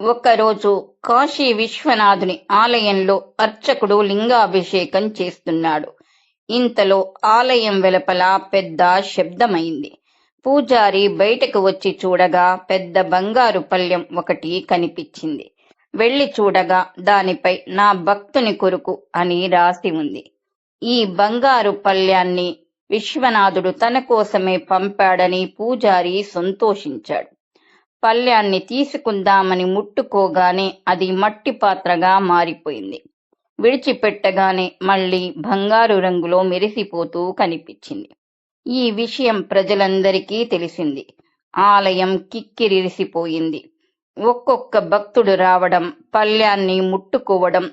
ఒకరోజు కాశీ విశ్వనాథుని ఆలయంలో అర్చకుడు లింగాభిషేకం చేస్తున్నాడు. ఇంతలో ఆలయం వెలుపల పెద్ద శబ్దమైంది. పూజారి బయటకు వచ్చి చూడగా పెద్ద బంగారు పళ్ళెం ఒకటి కనిపించింది. వెళ్ళి చూడగా దానిపై నా భక్తుని కొరకు అని రాసి ఉంది. ఈ బంగారు పళ్ళ్యాన్ని విశ్వనాథుడు తన కోసమే పంపాడని పూజారి సంతోషించాడు. పళ్ళ్యాన్ని తీసుకుందామని ముట్టుకోగానే అది మట్టి పాత్రగా మారిపోయింది. విడిచిపెట్టగానే మళ్ళీ బంగారు రంగులో మెరిసిపోతూ కనిపించింది. ఈ విషయం ప్రజలందరికీ తెలిసింది. ఆలయం కిక్కిరిసిపోయింది. ఒక్కొక్క భక్తుడు రావడం పళ్ళ్యాన్ని ముట్టుకోవడం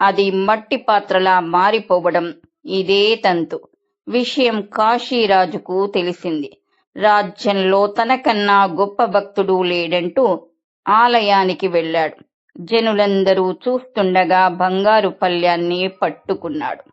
అది మట్టి పాత్రలా మారిపోవడం ఇదే తంతు. విషయం కాశీరాజుకు తెలిసింది. రాజ్యంలో తనకన్నా గొప్ప భక్తుడు లేడంటూ ఆలయానికి వెళ్ళాడు. జనులందరూ చూస్తుండగా బంగారు పళ్ళ్యాన్ని పట్టుకున్నాడు.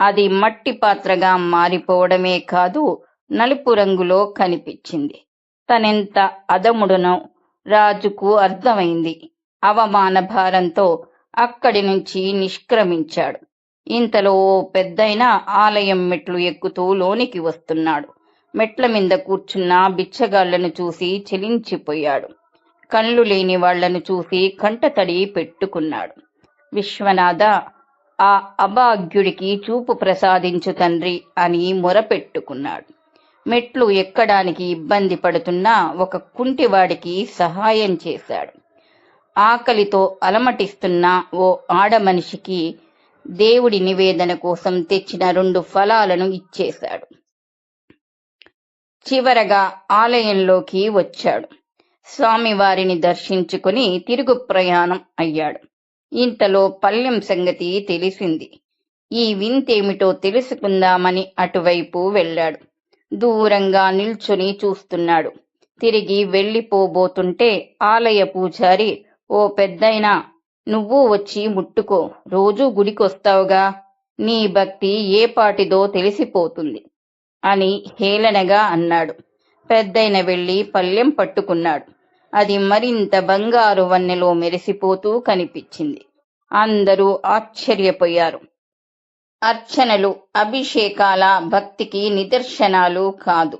అది మట్టి పాత్రగా మారిపోవడమే కాదు నలుపు రంగులో కనిపించింది. తనెంత అదముడునో రాజుకు అర్థమైంది. అవమాన భారంతో అక్కడి నుంచి నిష్క్రమించాడు. ఇంతలో పెద్దయిన ఆలయం మెట్లు ఎక్కుతూ లోనికి వస్తున్నాడు. మెట్ల మీద కూర్చున్న బిచ్చగాళ్ళను చూసి చెలించిపోయాడు. కళ్ళు లేని వాళ్ళను చూసి కంటతడి పెట్టుకున్నాడు. విశ్వనాథ ఆ అభాగ్యుడికి చూపు ప్రసాదించు తండ్రి అని మొరపెట్టుకున్నాడు. మెట్లు ఎక్కడానికి ఇబ్బంది పడుతున్నా ఒక కుంటివాడికి సహాయం చేశాడు. ఆకలితో అలమటిస్తున్న ఓ ఆడమనిషికి దేవుడి నివేదన కోసం తెచ్చిన రెండు ఫలాలను ఇచ్చేశాడు. చివరగా ఆలయంలోకి వచ్చాడు. స్వామివారిని దర్శించుకుని తిరుగు ప్రయాణం అయ్యాడు. ఇంతలో పల్లెం సంగతి తెలిసింది. ఈ వింతేమిటో తెలుసుకుందామని అటువైపు వెళ్ళాడు. దూరంగా నిల్చుని చూస్తున్నాడు. తిరిగి వెళ్ళిపోబోతుంటే ఆలయ పూజారి ఓ పెద్దయినా నువ్వు వచ్చి ముట్టుకో. రోజూ గుడికొస్తావుగా. నీ భక్తి ఏ పాటిదో తెలిసిపోతుంది. అని హేళనగా అన్నాడు. పెద్దయిన వెళ్ళి పల్లెం పట్టుకున్నాడు. అది మరింత బంగారు వన్నెలో మెరిసిపోతూ కనిపించింది. అందరూ ఆశ్చర్యపోయారు. అర్చనలు అభిషేకాల భక్తికి నిదర్శనాలు కాదు.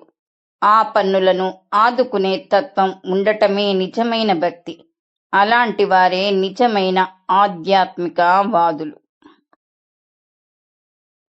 ఆ పన్నులను ఆదుకునే తత్వం ఉండటమే నిజమైన భక్తి. అలాంటి వారే నిజమైన ఆధ్యాత్మిక వాదులు.